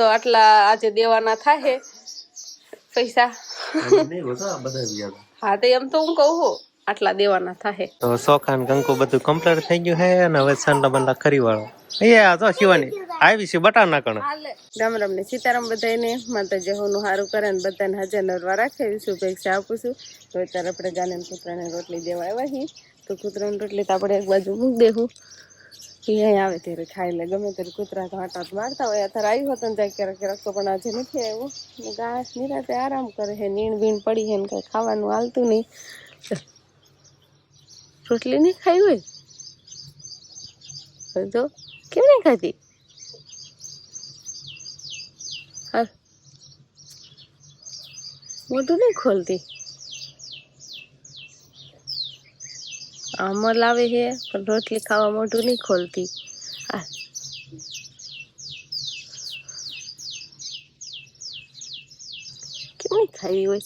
તો આટલા આજે દેવાના થાય પૈસા. હા તો એમ તો હું કહું છું આટલા દેવાના થાય તો સોખાન ને કંકુ બધું કમ્પ્લીટ થઈ ગયું હે અને હવે સાંડા બંડા ખરી વાળો અહીંયા તો શિવાની આવી છે બટાના કણ. રામ રામ ને સીતારામ બધાને માતાજી હોનું સારું કરે ને બધાને હાજર નરવા રાખે શુભેચ્છા આપું છું. તો અત્યારે આપણે જાને ને કૂતરાને રોટલી દેવા આવ્યા છીએ. તો કૂતરાની રોટલી તો આપણે એક બાજુ મૂકી દેવું અહીં આવે ત્યારે ખાઈ લે, ગમે ત્યારે કૂતરા તો હાટાત મારતા હોય, અત્યારે આવ્યો હતો ને ત્યાં ક્યારેક ક્યારેક તો પણ આજે નથી આવ્યો ને ઘાસ નિરાતે આરામ કરે છે નીણ બીણ પડી છે ને કંઈ ખાવાનું હાલતું નહીં. રોટલી નહીં ખાઈ હોય? તો કેમ નહીં ખાતી હા. મોઢું નહીં ખોલતી? આમાં લાવે છે, પણ રોટલી ખાવા મોઢું નહીં ખોલતી. કેમ ખાવી હોય?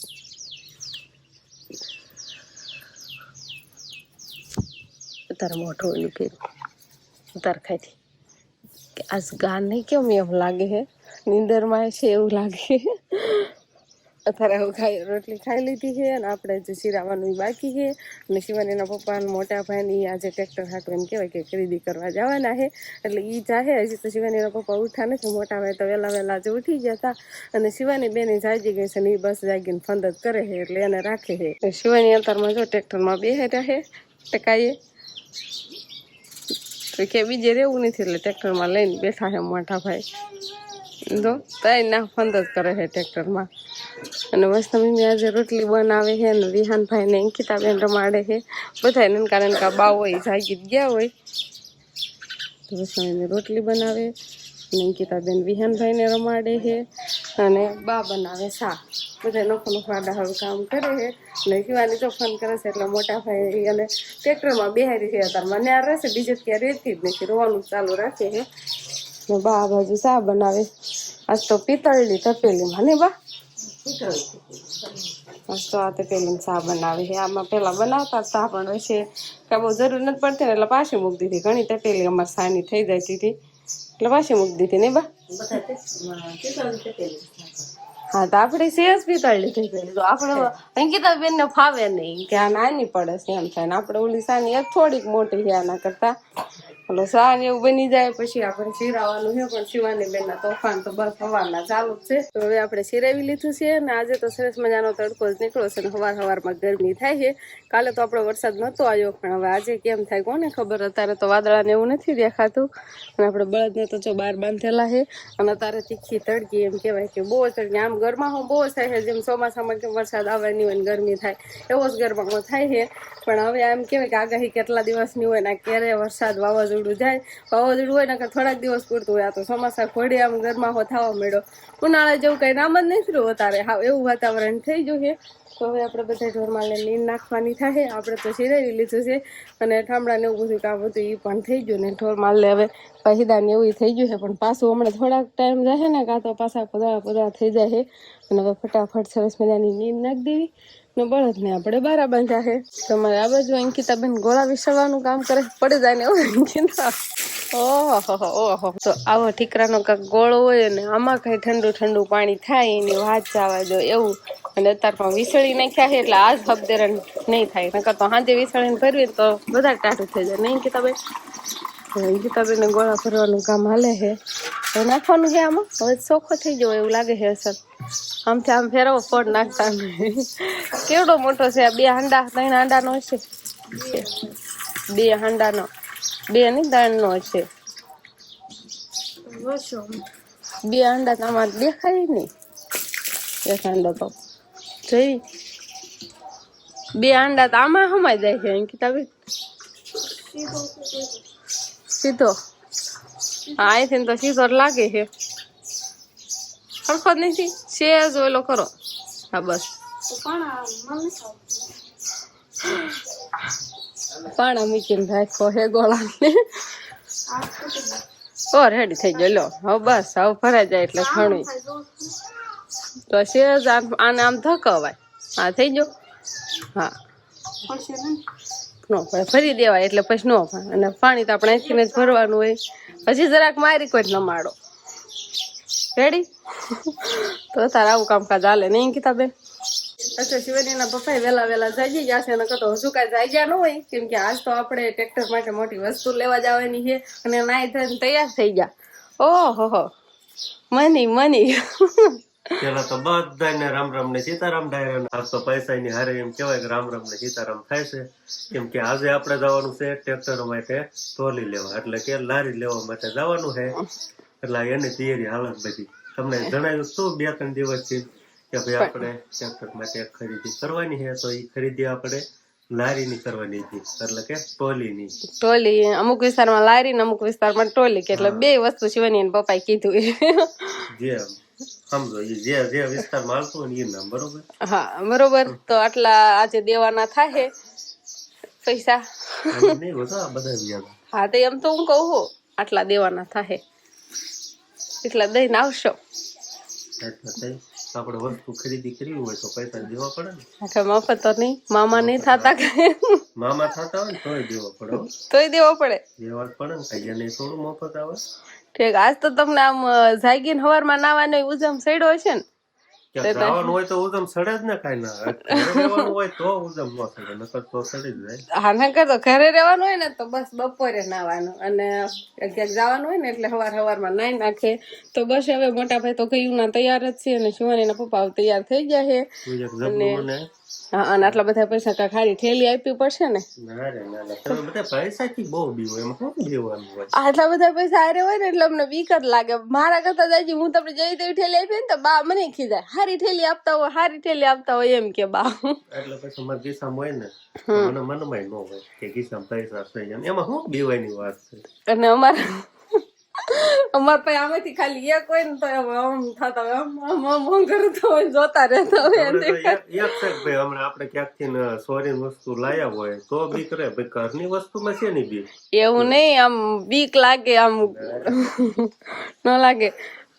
તારે મોઢું ઓલું કે તાર ખાઈથી. આજ ગા નહીં કેમ એમ લાગે છે નીંદરમાં છે એવું લાગે અત્યારે હું ખાઈ, રોટલી ખાઈ લીધી છે અને આપણે જે શિરાવાનું બાકી છે. અને શિવાનીના પપ્પા અને મોટા ભાઈની આજે ટ્રેક્ટર હાટું એમ કહેવાય કે ખરીદી કરવા જવાના છે. એટલે એ જાહે, હજી તો શિવાનીના પપ્પા ઉઠા નથી. મોટા ભાઈ તો વહેલા વહેલા જ ઉઠી ગયા હતા. અને શિવાની બેને જાગી ગઈ છે ને એ બસ જાગીને ફંદ કરે છે એટલે એને રાખે છે. શિવાની અંતરમાં જો ટ્રેક્ટરમાં બેહે રહે ટકાઈએ તો કે બીજે રહેવું નથી એટલે ટ્રેક્ટરમાં લઈને બેઠા છે મોટા ભાઈ. તો તઈ ના ફંદ જ કરે છે ટ્રેક્ટરમાં અને મસ્ત મમ્મી આજે રોટલી બનાવે છે અને વિહાનભાઈ ને અંકિતાબેન રમાડે છે. બધા એને કારણ કે બા હોય, જાગી ગયા હોય. તો બસ મમ્મી રોટલી બનાવે અને અંકિતાબેન વિહાનભાઈને રમાડે છે અને બા બનાવે શાક. બધા નોખો નોખો હવે કામ કરે છે અને શિવાની તો ફોન કરે છે એટલે મોટા ભાઈ અને ટ્રેક્ટરમાં બેહારી છે અત્યારે. મને આ રહેશે બીજે ક્યારે રહેતી જ નથી, રોવાનું ચાલુ રાખે છે. બા બાજુ સા બનાવે. આજ તો પિત્તળની તપેલીમાં, ને બા? તો આ તપેલીમાં ચા બનાવે છે. આમાં પેલા બનાવતા ચા પણ હશે કાંઈ બહુ જરૂર નથી પડતી એટલે પાછી મૂકી દીધી. ઘણી તપેલી અમારે સાની થઈ જતી હતી, એટલે પાછી મૂકી દીધી ને બા? હા, તો આપણે સેસ પિત્તળની થઈ ગયેલી તો આપણે અંકિતા બેન ને ફાવે નહીં, કે આ નાની પડે છે એમ થાય ને. આપણે ઓલી સાની એક થોડીક મોટી છે આના કરતા. એટલે સાર એવું બની જાય, પછી આપણે સિરાવાનું છે, પણ શિવાની બેન ના તોફાન તો બસ સવારના ચાલુ છે. તો હવે આપણે શિરાવી લીધું છે અને આજે તો સરસ મજાનો તડકો જ નીકળ્યો છે અને સવાર સવારમાં ગરમી થાય છે. કાલે તો આપણો વરસાદ નહોતો આવ્યો, પણ હવે આજે કેમ થાય કોને ખબર? અત્યારે તો વાદળાને એવું નથી દેખાતું. અને આપણે બળદને તો જો બહાર બાંધેલા છે અને અત્યારે તીખી તડકી એમ કહેવાય કે બહુ તડકી. આમ હું બહુ થાય છે, જેમ ચોમાસામાં કેમ વરસાદ આવવાની હોય ગરમી થાય, એવો જ ગરમામાં થાય છે. પણ હવે એમ કહેવાય કે આગાહી કેટલા દિવસની હોય ને ક્યારે વરસાદ વાવાઝોડું જાય, વાવાઝોડું હોય ને થોડાક દિવસ પૂરતું હોય. આ તો ચોમાસા ખોડી આમ ગરમાહો થવા મળ્યો ઉનાળા જેવું કંઈ નામ જ નથી રહ્યું અત્યારે હા, એવું વાતાવરણ થઈ ગયું છે. તો હવે આપણે બધા ઢોરમાલને નીંદ નાખવાની થાય આપણે તો સિરાવી લીધું છે. અને ઠામડાને એવું બધું કામ હતું એ પણ થઈ ગયું ને ઢોર માલ લે હવે પહીદા ને એવું થઈ ગયું છે. પણ પાછું હમણાં થોડાક ટાઈમ જશે ને કાં તો પાછા પદા પદા થઈ જાય છે. અને હવે ફટાફટ સરસ મજાની નીંદ નાખી દેવી. ને બળદને આપણે બારા બાંધ્યા છે. તમારે આ બાજુ અંકિતાબેન ગોળા વિસરવાનું કામ કરે પડી જાય ને અંકિતા. ઓહો ઓહો. તો આવો ઠીકરાનો કાંક ગોળો હોય ને આમાં કઈ ઠંડુ ઠંડુ પાણી થાય એની વાત જવા દો એવું. અને અત્યારે પણ વિસળી નાખ્યા છે એટલે આજ હબદેરણ નહીં થાય. નકર તો સાંજે વિસળીને ભરવી તો બધા ટાઢું થઈ જાય. નહીં અંકિતાબેન? અંકિતાબેન ગોળા ભરવાનું કામ હાલે છે. નાખવાનું છે આમાં? હવે ચોખ્ખો થઈ ગયો એવું લાગે છે અસર. આમથી આમ ફેરવો ફોડ નાખતા કેવડો મોટો છે? બે હાંડા ત્રણ હાંડાનો છે? બે હાંડાનો. બે નહીં ત્રણનો છે. બે હાંડા તો દેખાય ને એક હાંડો તો જોઈ. બે હાંડા તો આમાં હમાઈ જાય છે અંકિતાબેન સીધો. હા અહીંથી તો સીધો લાગે છે. સરખો જ નથી. સેજ ઓલો કરો હા, બસ. પાણા મૂકીને રાખો હે ગોળાને? ઓ રેડી થઈ ગયો. લો, હવે બસ, હવે ભરાઈ જાય એટલે ઘણું તો સેજ આને આમ ધકવાય હા, થઈ ગયો? હા. નો પણ ફરી દેવાય એટલે પછી નો અને પાણી તો આપણે અહીંથી જ ભરવાનું હોય. પછી જરાક મારી કોઈ નમાડો રેડી તો તારે આવું કામકાજ હાલે નહીં અંકિતા બેન અચ્છા શિવાનીના પપ્પા વેલા વેલા જાગી ગયા છે અને કહો હજુ કાંઈ ગયા ન હોય. કેમ કે આજ તો આપણે ટ્રેક્ટર માટે મોટી વસ્તુ લેવા જવાની છે અને નાઈ ધન તૈયાર થઈ ગયા. ઓહો હો. Money money. પેલા તો બધાને રામ રામ ને સીતારામ ડાયરા આજ તો પૈસા ની હારે એમ કેવાય કે રામ રામ ને સીતારામ થાય છે. કેમ કે આજે આપણે જવાનું છે ટ્રેક્ટર માટે ટ્રોલી લેવા. એટલે કે લારી લેવા માટે જવાનું છે. એટલે એની તૈયારી હાલત બધી. તમને જણાવ્યું શું બે ત્રણ દિવસથી કે ભાઈ આપણે ટ્રેક્ટર માટે ખરીદી કરવાની છે તો એ ખરીદી આપણે લારીની કરવાની હતી એટલે કે ટોલીની. ટોલી અમુક વિસ્તારમાં લારી ને અમુક વિસ્તારમાં ટોલી કે એટલે બે વસ્તુ શિવાની પપ્પાએ કીધું. જે સમજો જે જે વિસ્તારમાં હાલતું હોય એ નામ બરોબર? હા બરોબર તો આટલા આજે દેવાના થાય પૈસા. નહીં બધા હા તો એમ તો હું કહું આટલા દેવાના થાય એટલા દઈને આવશો આપણે વસ્તુ ખરીદી કરવી હોય તો પૈસા દેવા પડે ને. આખે મફત તો નહીં મામા નહીં થતા કે. મામા થતા હોય તોય દેવો પડે તોય દેવો પડે. દેવા પડે ને કઈ નહીં થોડું મફત આવે. ઠીક આજ તો તમને આમ જાગીને હવારમાં નાવાનો ઉજમ સડ્યો હશે ને. હોય તો ઉજમ સડે જ ને કાંઈ ના. હોય તો ઉજમ ન સડે નકર તો સડી જ જાય. હા નકર તો ઘરે રહેવાનું હોય ને તો બસ બપોરે નાવાનું અને ક્યાંક જવાનું હોય ને એટલે હવાર હવારમાં નાઈ નાખે. તો બસ હવે મોટા ભાઈ તો કયું ના તૈયાર જ છે અને શિવાનીના પપ્પા તૈયાર થઈ ગયા છે. હા અને આટલા બધા પૈસા ખાલી થેલી આપવી પડશે ને? ના રે ના ના. બધા પૈસા થી બહુ બીવો એમાં શું દેવાનું હોય? આટલા બધા પૈસા હારે હોય ને એટલે અમને બીક જ લાગે. મારા કરતા જાય હું તમને જઈ તેવી ઠેલી આપી ને તો બા મને ખીજાય. હારી ઠેલી આપતા હોય હારી ઠેલી આપતા હોય એમ કે બા. એટલે પછી મારા ગીસામાં હોય ને મને મનમાં ન હોય કે ગીસામાં પૈસા છે એમાં શું બીવાની વાત છે? અને અમારા અમાર પાસે આમાંથી ખાલી એક હોય ને તો આમ થતા હોય. આમ આમ આમ કરતા હોય જોતા રહેતા હોય એક છે ભાઈ હમણાં આપણે ક્યાંકથી સોરી વસ્તુ લાયા હોય તો બીક રહે ભાઈ ઘરની વસ્તુમાં છે ને બીક એવું નહીં આમ બીક લાગે આમ ન લાગે.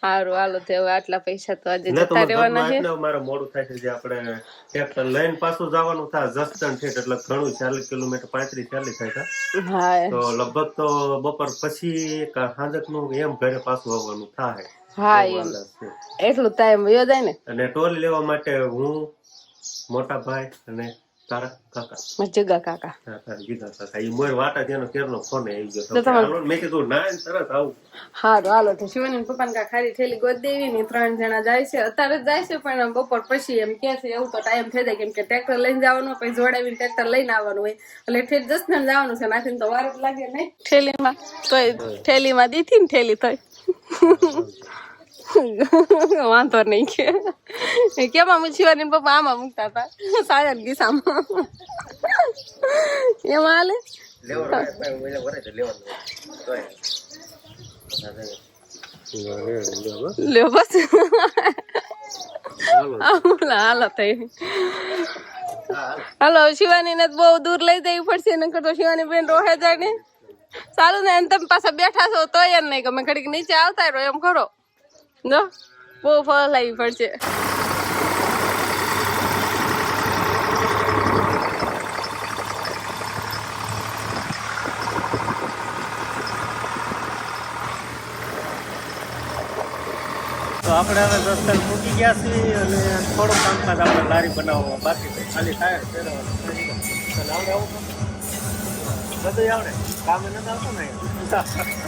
સારું હાલો તો હવે આટલા પૈસા તો આજે જતા રહેવાના છે. મારો મોડું થાય છે જે આપણે ટ્રેક્ટર લઈને પાછું જવાનું થાય જસદણ છે એટલે ઘણું ચાલીસ કિલોમીટર પાંત્રીસ ચાલીસ થાય હા તો લગભગ તો બપોર પછી સાંજકનું એમ ઘરે પાછું આવવાનું થાય હા એમ. એટલું ટાઈમ વયો જાય ને. અને ટોલ લેવા માટે હું મોટા ભાઈ અને તારા કાકા. જગા કાકા. હા, કાકા ઈ મોર વાટા જેનો કેરનો ફોન આવી ગયો. તો તો તમારે- હાલો મેં કીધું ના તરત આવું. હારું હાલો તો શિવાની પપ્પાને કા ખારી થેલી ગોદ દેવી ને ત્રણ જણા જાય છે. અત્યારે જાય છે પણ બપોર પછી એમ કે છે એવું તો ટાઈમ થઈ જાય કેમ કે ટ્રેક્ટર લઈને જવાનું પછી જોડાવીને ટ્રેક્ટર લઈને આવવાનું હોય. એટલે ઠેર દસ ને જવાનું છે નાખીને તો વાર જ લાગે નહીં. થેલીમાં તોય થેલીમાં દીધી ને થેલી તોય. વાંધો નહીં કે. કેમાં હું શિવાની પપ્પા આમાં મૂકતા હતા. સાયર ગીસામાં એમાં હાલે? લ્યો બસ. હાલો. હાલો થઈ. હાલો શિવાની ને બહુ દૂર લઈ જવી પડશે નકર તો શિવાની બેન રોહે જાણે સારું ને તમે પાછા બેઠા છો તો એમ નહીં ગમે. ઘડીક નીચે આવતા રહ્યો એમ ખરો જો બહુ ફળ લાવી પડશે તો આપણે હવે દસ્તર મૂકી ગયા છીએ અને થોડું કામકાજ આપણે લારી બનાવવા. બાકી છે ખાલી ટાયર ફેરવવાનું આવડે આવું? બધુંય આવડે. કામ નથી આવતું ને.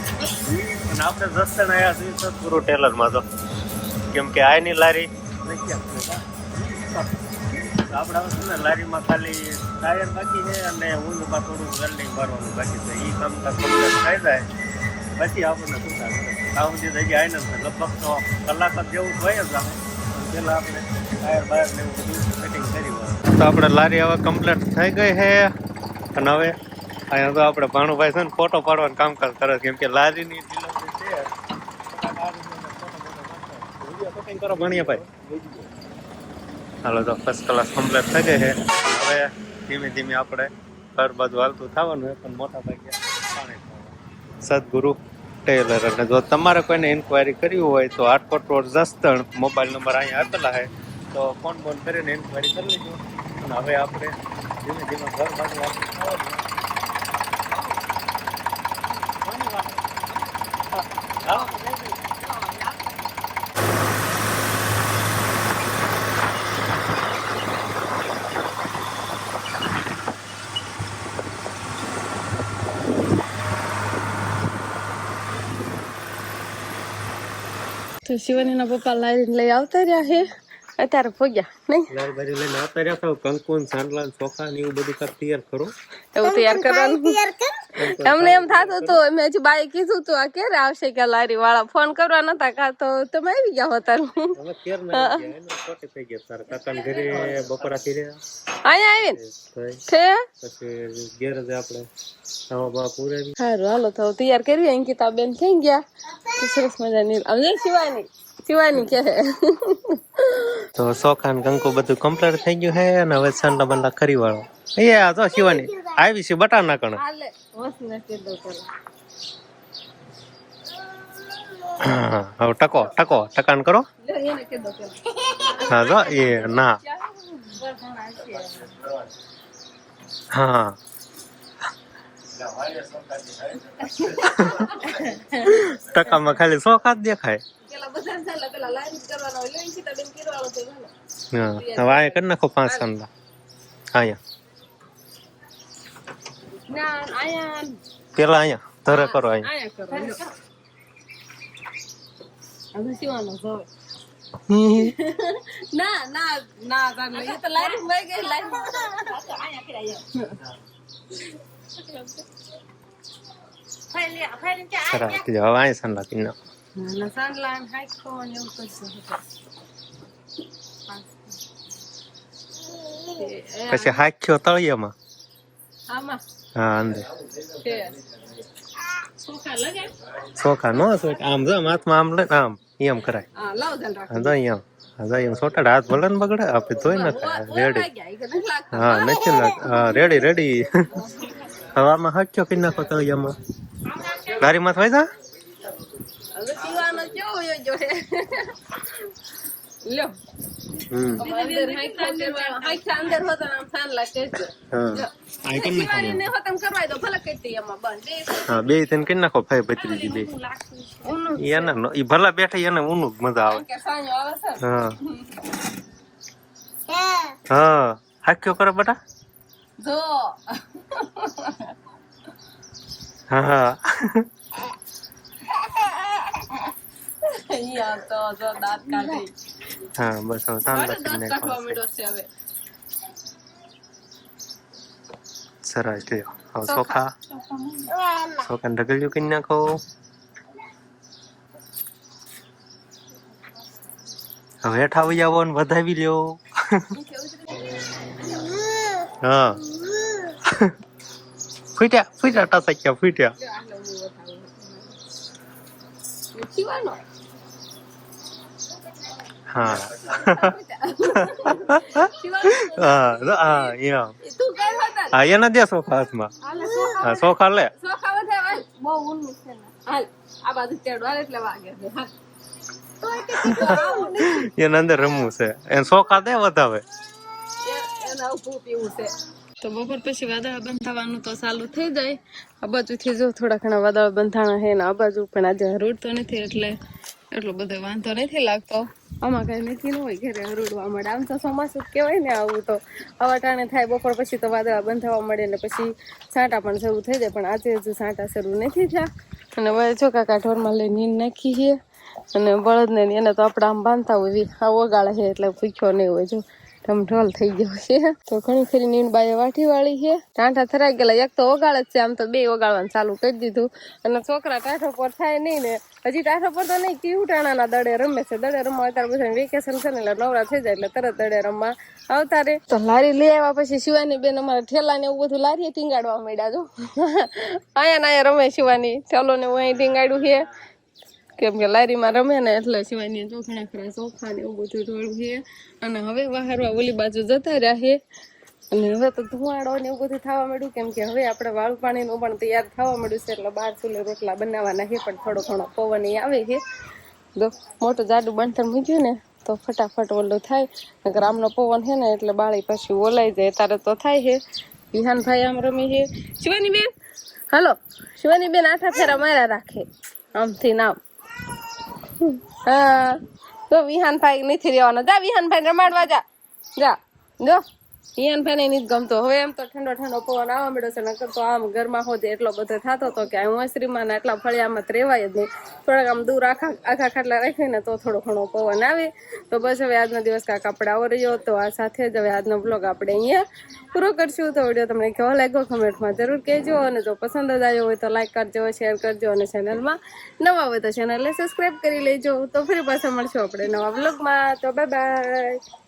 આપણે દસ્તર આવ્યા છીએ સદગુરુ ટેલરમાં તો કેમ કે આની લારી નથી આપણે તો શું ને લારીમાં ખાલી ટાયર બાકી છે અને ઊંધમાં થોડું વેલ્ડિંગ મારવાનું બાકી છે. એ કામ કમ્પ્લીટ થઈ જાય. પછી આપણને શું થાય? કામ જે થઈ ગયા ને લગભગ તો કલાક જ જેવું હોય જ આપણે પેલા આપણે ટાયર બાયર ને એવું બધું ફિટિંગ કરી તો આપણે લારી હવે કમ્પ્લીટ થઈ ગઈ છે. અને હવે અહીંયા તો આપણે ભાણુભાઈ છે ને ફોટો પાડવાનું કામકાજ કરે છે. કેમ કે લારીની ડિલિવરી છે કટિંગ હાલો તો ફર્સ્ટ ક્લાસ કમ્પ્લીટ થઈ ગઈ છે. હવે ધીમે ધીમે આપણે ઘર બાજુ હાલતું થવાનું હોય પણ મોટા ભાગે સદગુરુ ટેલર. અને જો તમારે કોઈને ઇન્કવાયરી કરવી હોય તો Hatkot road Jasdan mobile number અહીંયા આપેલા છે. તો ફોન ફોન કરીને ઇન્કવાયરી કરી લેજો. અને હવે આપણે ધીમે ધીમે ઘર બાજુ આપણે આવવાનું. કોની વાત? હા, હા, તો શિવાનીના પપ્પા લાવીને લઈ આવતા રહ્યા છે. અત્યારે ભોગ્યા નહીં? લારી બારી લઈને આવતા રહ્યા છો કંકુન સાંડલા ચોખા ને એવું બધું કાંઈક તૈયાર કરો. એવું તૈયાર કરવાનું? અમને એમ થતું હતું મેં હજી બાઈ કીધું તું આ ક્યારે આવશે કે લારી વાળા ફોન કરવા નતા કા તો તમે આવી ગયા હોતા ગયા તારા ઘરે બપોરા થી રહ્યા. અહીંયા આવીને. છે પછી ગેરેજ આપણે આવા બા પૂરે સારું હાલો તો તૈયાર કરવી અંકિતા બેન થઈ ગયા. સરસ મજાની અમને શિવાની. શિવાની કે તો ચોખા ને કંકુ બધું કમ્પ્લીટ થઈ ગયું હે અને હવે સંડા બંડા ખરી વાળો. એ આ તો શિવાની આવી છે બટા ના કણ. હવે ટકો ટકો ટકાન કરો. હા જો એ ના. હા. ટકામાં ખાલી ચોખા ખાત દેખાય પેલા બધા ચાલે પેલા લાઈન કરવાનો હોય લે અંકિતા બેન કરવાનો છે હાલો હા હવે આ કરી નાખો પાંચ સાંડા અહીંયા. પેલા અહીંયા ધરે કરો અહીંયા. ના ના ના એ તો લાઈન વહી ગઈ હવે અહીંયા સાંડા કરી નાખો. ના સાંડલા ને હાઈકો ને એવું પછી હાખ્યો તળિયામાં હા અંદર ચોખા નો આમ જો હાથમાં આમ લે આમ એમ કરાય હા જો એમ હા એમ સોટાડ હાથ ભલે ને બગડે આપણે ધોઈ નાખાય રેડી હા નથી ના હા રેડી રેડી હવે આમાં હાખ્યો કરી નાખો તળિયામાં લારી માથ થઈ જા લ્યો બે તને કરી નાખો ભાઈ ભત્રીજી બે. એના ઈ ભલા બેઠા એને ઊનું મજા આવે. હા. હા. હાખ્યો કરો બેટા? જો હા. તો દાંત કાઢી. હા બસ હવે સાંજે દાંત કરી કાઢવા નાખો માંડ્યો છે હવે. સરસ લ્યો હવે સોખા સોખા ઢગલ્યું કરી નાખો. હવે હેઠા આવી આવો ને વધાવી લ્યો. હા. ફૂટ્યા ફૂટ્યા ટાસા ગયા ફૂટ્યા હા હા હા એમ હા એને દે ચોખા હાથમાં હા સોખા લે સોખા એને અંદર રમવું છે એ સોખા દે વધાવે તો બપોર પછી વાદળા બંધાવાનું તો ચાલુ થઈ જાય આ બાજુથી જો થોડા ઘણા વાદળા બંધાણા છે ને આ બાજુ પણ આજે હરોડતો નથી એટલે એટલો બધો વાંધો નથી લાગતો. આમાં કઈ નથી, ન હોય ઘરે હરોડવા મળે. આમ તો ચોમાસું કહેવાય ને આવું તો. આવા ટાણે થાય, બપોર પછી તો વાદળા બંધ થવા મળે ને પછી સાંટા પણ શરૂ થઈ જાય, પણ આજે હજુ સાંટા શરૂ નથી થયા. અને હવે જો કાકા ઢોરમાં લઈ નીંદ નાખી છે. અને બળદને એને તો આપણે આમ બાંધતા હોય આ ઓગાળે છે એટલે ભૂખ્યો નહીં હોય જો. ઢમઢોલ થઈ ગયો છે. તો ઘણી ખરી નીણ બાએ વાટી વાળી છે. ટાંઠા થરાઈ ગયેલા. એક તો ઓગાળે છે. આમ તો બે ઓગાળવાનું ચાલુ કરી દીધું. અને છોકરા ટાંઠો પર થાય નહીં ને. હજી ટાઢો પર તો નહીં કેવું ટાણાના દડે રમે છે. દડે રમવા અત્યારે બધા વેકેશન છે ને એટલે નવરા થઈ જાય એટલે તરત દડે રમવા આવતા રે તો લારી લઈ આવ્યા પછી શિવાની બેન અમારે ઠેલા ને એવું બધું લારીએ ટીંગાડવા માંડ્યા જો. અહીંયા ને રમે શિવાની. ચાલો ને હું અહીં ટીંગાડ્યું છે. કેમ કે લારીમાં રમે ને એટલે સિવાયની ચોખણા ખરા ચોખા ને એવું બધું ઢોળું છે અને હવે વાહરવા ઓલી બાજુ જતા રહ્યા છે અને હવે તો ધુવાડો ને એવું બધું થવા માંડ્યું. કેમ કે હવે આપણે વાળું પાણીનું પણ તૈયાર થવા માંડ્યું છે એટલે બાર ચૂલે રોટલા બનાવવાના છે, પણ થોડો ઘણો પવન એ આવે છે. જો મોટું જાડું બંધન મૂક્યું ને તો ફટાફટ ઓલું થાય. નકર આમનો પવન છે ને એટલે બાળી પછી ઓલાઈ જાય. તારે તો થાય છે. વિહાનભાઈ આમ રમી છે. શિવાની બેન, હાલો. શિવાની બેન આઠા ફેરા માર્યા રાખે. આમથી નામ હા. તો વિહાનભાઈ નથી રહેવાનો. જા વિહાનભાઈ રમાડવા જા. જા. જો. ઈયાન ભાઈને નહીં જ ગમતો. હવે એમ તો ઠંડો ઠંડો પવન આવવા મળ્યો છે, નકર તો આમ ઘરમાં હોતે એટલો બધો થતો હતો કે હું શ્રીમાન એટલા ફળિયામાં જ રેવાય જ નહીં થોડાક આમ દૂર આખા આખા ખાટલા રાખીને તો થોડો ઘણો પવન આવે. તો બસ હવે આજનો દિવસ કાંક આવો રહ્યો તો આ સાથે જ હવે આજનો બ્લોગ આપણે અહીંયા પૂરો કરશું. તો વીડિયો તમને કેવો લાગ્યો કમેન્ટમાં જરૂર કહેજો અને જો પસંદ જ આવ્યો હોય તો લાઈક કરજો, શેર કરજો અને ચેનલમાં નવા હોય તો ચેનલને સબસ્ક્રાઈબ કરી લેજો. તો ફરી પાછા મળશું આપણે નવા બ્લોગમાં તો બાય બાય.